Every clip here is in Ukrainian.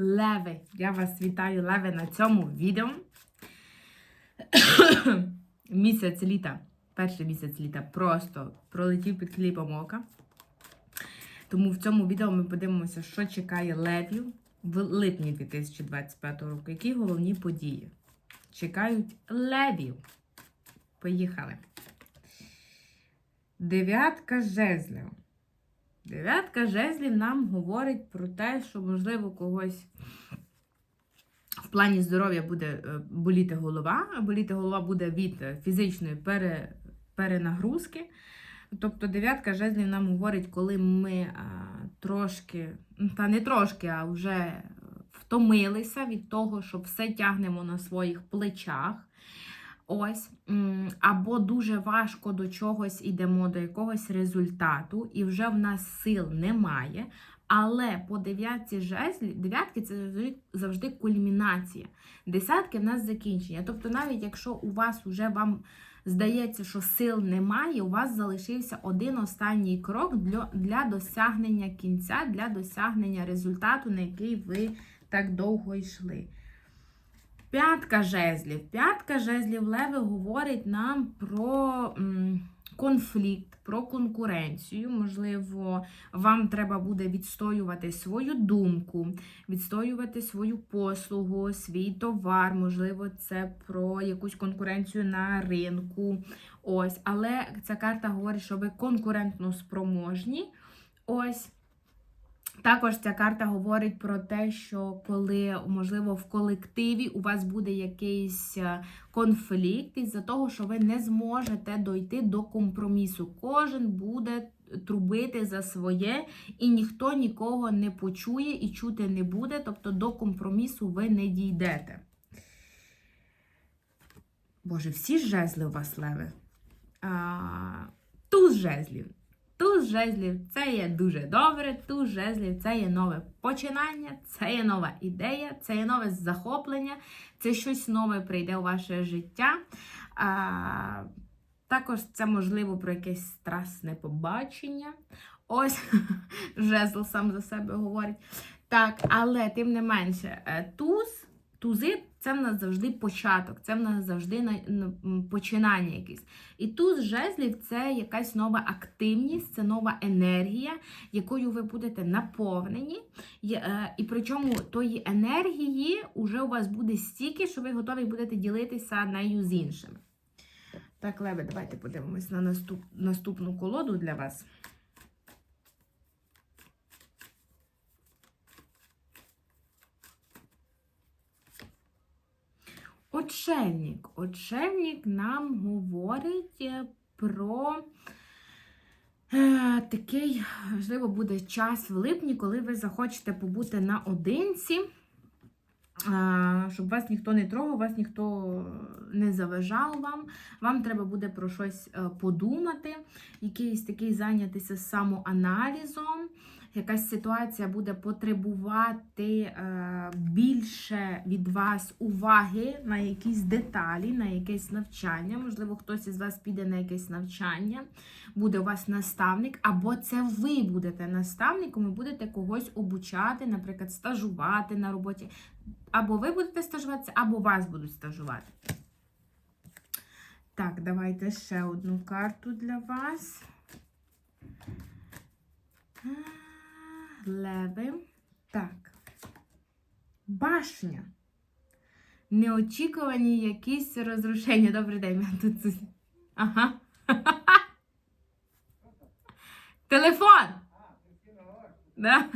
Леви! Я вас вітаю, Леви, на цьому відео. місяць літа, перший місяць літа просто пролетів під кліпом ока. Тому в цьому відео ми подивимося, що чекає левів в липні 2025 року. Які головні події чекають левів. Поїхали. Дев'ятка жезлів. Дев'ятка жезлів нам говорить про те, що, можливо, когось в плані здоров'я буде е, боліти голова, а боліти голова буде від е, фізичної пере, перенагрузки. Тобто дев'ятка жезлів нам говорить, коли ми а, трошки, ну, та не трошки, а вже втомилися від того, що все тягнемо на своїх плечах. Ось, або дуже важко до чогось ідемо, до якогось результату, і вже в нас сил немає. Але по дев'ятці жезлі, дев'ятки це завжди, завжди кульмінація. Десятки в нас закінчення. Тобто, навіть якщо у вас вже вам здається, що сил немає, у вас залишився один останній крок для, для досягнення кінця, для досягнення результату, на який ви так довго йшли. П'ятка жезлів. П'ятка жезлів Леви говорить нам про конфлікт, про конкуренцію. Можливо, вам треба буде відстоювати свою думку, відстоювати свою послугу, свій товар. Можливо, це про якусь конкуренцію на ринку. Ось, але ця карта говорить, що ви конкурентно спроможні. Ось. Також ця карта говорить про те, що коли, можливо, в колективі у вас буде якийсь е, конфлікт із-за того, що ви не зможете дойти до компромісу. Кожен буде трубити за своє, і ніхто нікого не почує і чути не буде, тобто до компромісу ви не дійдете. Боже, всі жезли у вас леви. А, туз жезлів. Туз жезлів це є дуже добре, туз жезлів це є нове починання, це є нова ідея, це є нове захоплення, це щось нове прийде у ваше життя. А, також це можливо про якесь страсне побачення. Ось жезл сам за себе говорить. Так, але тим не менше, е, туз, тузи це в нас завжди початок, це в нас завжди на, на, починання якесь. І туз жезлів це якась нова активність, це нова енергія, якою ви будете наповнені. Є, е, І причому тої енергії вже у вас буде стільки, що ви готові будете ділитися нею з іншими. Так, Леви, давайте подивимось на наступ, наступну колоду для вас. Очельник. Очельник нам говорить е, про е, такий, можливо, буде час в липні, коли ви захочете побути наодинці, е, щоб вас ніхто не трогав, вас ніхто не заважав вам. Вам треба буде про щось е, подумати, якийсь такий зайнятися самоаналізом. Якась ситуація буде потребувати е, більше від вас уваги на якісь деталі, на якесь навчання. Можливо, хтось із вас піде на якесь навчання, буде у вас наставник, або це ви будете наставником і будете когось обучати, наприклад, стажувати на роботі. Або ви будете стажуватися, або вас будуть стажувати. Так, давайте ще одну карту для вас. Леви. Так. Башня. Неочікувані якісь розрушення. Добрий день, мене тут. Ага. Телефон! Да?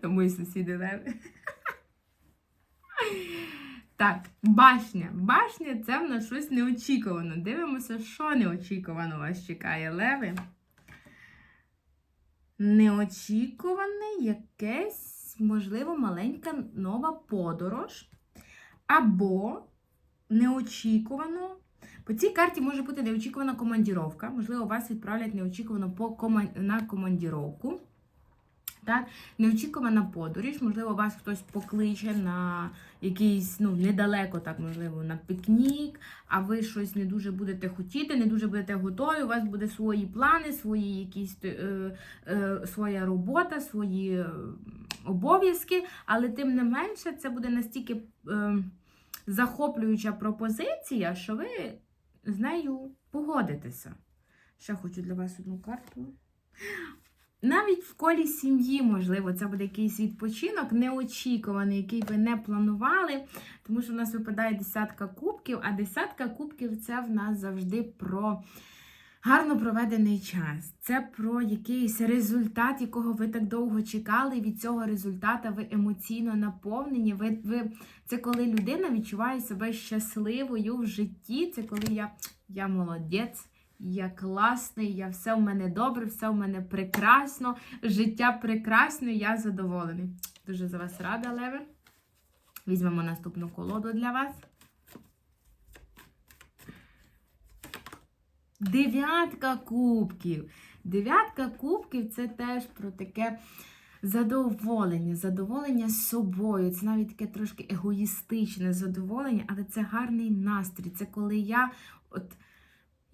Тому і сусіди леви. Так, башня. Башня це в нас щось неочікувано. Дивимося, що неочікувано вас чекає, леви. Неочікуване якесь, можливо, маленька нова подорож. Або неочікувано. По цій карті може бути неочікувана командіровка. Можливо, вас відправлять неочікувано по на командіровку. Так? Неочікувана подорож, можливо, вас хтось покличе на якийсь, ну, недалеко, так, можливо, на пікнік, а ви щось не дуже будете хотіти, не дуже будете готові, у вас буде свої плани, свої якісь е, е, своя робота, свої е, обов'язки, але тим не менше, це буде настільки е, захоплююча пропозиція, що ви з нею погодитеся. Ще хочу для вас одну карту. Навіть в колі сім'ї, можливо, це буде якийсь відпочинок, неочікуваний, який ви не планували, тому що в нас випадає десятка кубків, а десятка кубків це в нас завжди про гарно проведений час. Це про якийсь результат, якого ви так довго чекали, і від цього результата ви емоційно наповнені. Ви, ви, Це коли людина відчуває себе щасливою в житті, це коли я, я молодець. Я класний, я все в мене добре, все в мене прекрасно, життя прекрасне, я задоволений. Дуже за вас рада, Леве. Візьмемо наступну колоду для вас. Дев'ятка кубків. Дев'ятка кубків це теж про таке задоволення, задоволення собою. Це навіть таке трошки егоїстичне задоволення, але це гарний настрій. Це коли я от.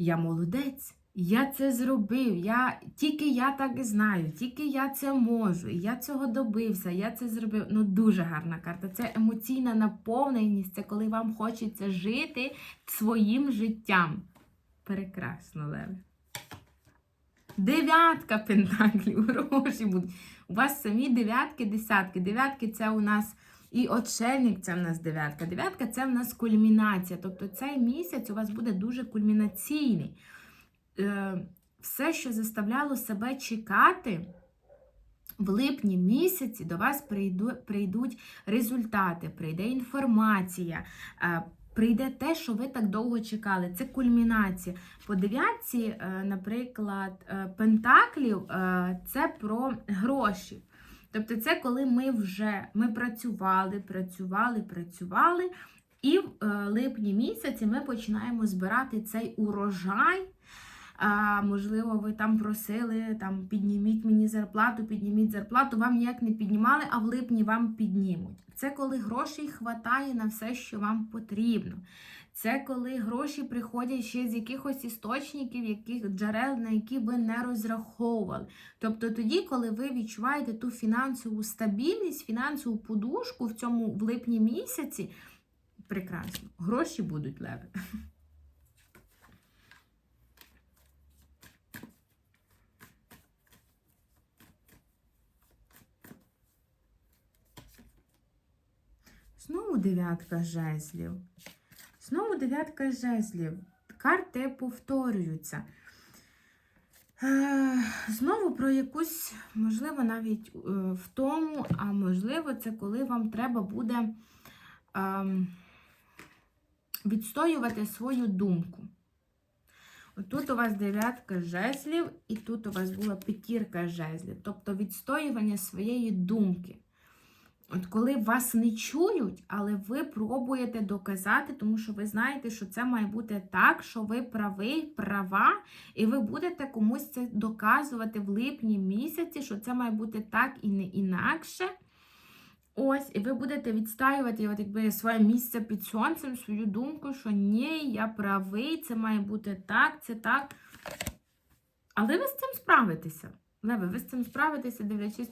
Я молодець, я це зробив. Я, Тільки я так і знаю, тільки я це можу. Я цього добився, я це зробив. Ну, дуже гарна карта. Це емоційна наповненість, це коли вам хочеться жити своїм життям. Прекрасно, Леве. Дев'ятка пентаклів, гроші будуть. У вас самі дев'ятки, десятки. Дев'ятки це у нас. І отшельник це в нас дев'ятка. Дев'ятка це в нас кульмінація. Тобто цей місяць у вас буде дуже кульмінаційний. Е, Все, що заставляло себе чекати, в липні місяці до вас прийду, прийдуть результати, прийде інформація. Е, Прийде те, що ви так довго чекали. Це кульмінація. По дев'ятці, е, наприклад, пентаклів це про гроші. Тобто, це коли ми вже ми працювали, працювали, працювали, і в е, липні місяці ми починаємо збирати цей урожай. А, Можливо, ви там просили, там, підніміть мені зарплату, підніміть зарплату, вам ніяк не піднімали, а в липні вам піднімуть. Це коли грошей хватає на все, що вам потрібно. Це коли гроші приходять ще з якихось істочників, яких джерел, на які ви не розраховували. Тобто тоді, коли ви відчуваєте ту фінансову стабільність, фінансову подушку в цьому в липні місяці, прекрасно, гроші будуть леви. Знову дев'ятка жезлів. Знову дев'ятка жезлів. Карти повторюються. Е, Знову про якусь, можливо, навіть е, в тому, а можливо, це коли вам треба буде ем, відстоювати свою думку. Тут у вас дев'ятка жезлів, і тут у вас була п'ятірка жезлів, тобто відстоювання своєї думки. От коли вас не чують, але ви пробуєте доказати, тому що ви знаєте, що це має бути так, що ви правий, права, і ви будете комусь це доказувати в липні місяці, що це має бути так і не інакше. Ось, і ви будете відстаювати от, якби, своє місце під сонцем, свою думку, що ні, я правий, це має бути так, це так. Але ви з цим справитеся. Леве, ви з цим справитеся, дивлячись,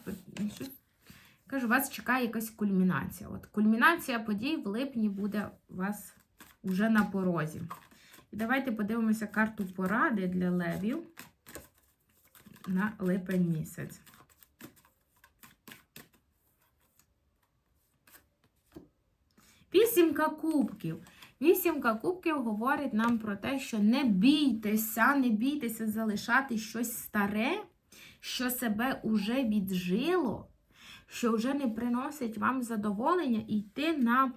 щось Кажу, вас чекає якась кульмінація. От Кульмінація подій в липні буде у вас вже на порозі. І давайте подивимося карту поради для левів на липень місяць. Вісімка кубків. Вісімка кубків говорить нам про те, що не бійтеся, не бійтеся залишати щось старе, що себе уже віджило що вже не приносить вам задоволення йти на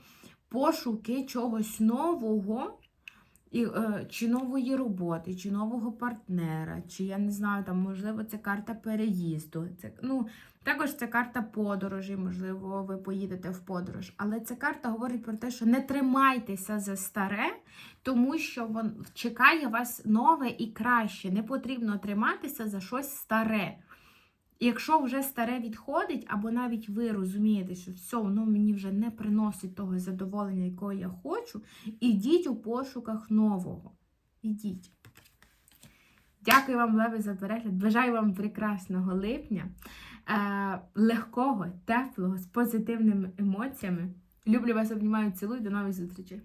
пошуки чогось нового, е, чи нової роботи, чи нового партнера, чи я не знаю, там, можливо, це карта переїзду. Це, ну, Також це карта подорожі, можливо, ви поїдете в подорож. Але ця карта говорить про те, що не тримайтеся за старе, тому що вон, чекає вас нове і краще. Не потрібно триматися за щось старе. Якщо вже старе відходить, або навіть ви розумієте, що все, воно мені вже не приносить того задоволення, якого я хочу, ідіть у пошуках нового. Ідіть. Дякую вам, Леви, за перегляд. Бажаю вам прекрасного липня, е, легкого, теплого, з позитивними емоціями. Люблю вас, обнімаю, цілую. До нових зустрічей.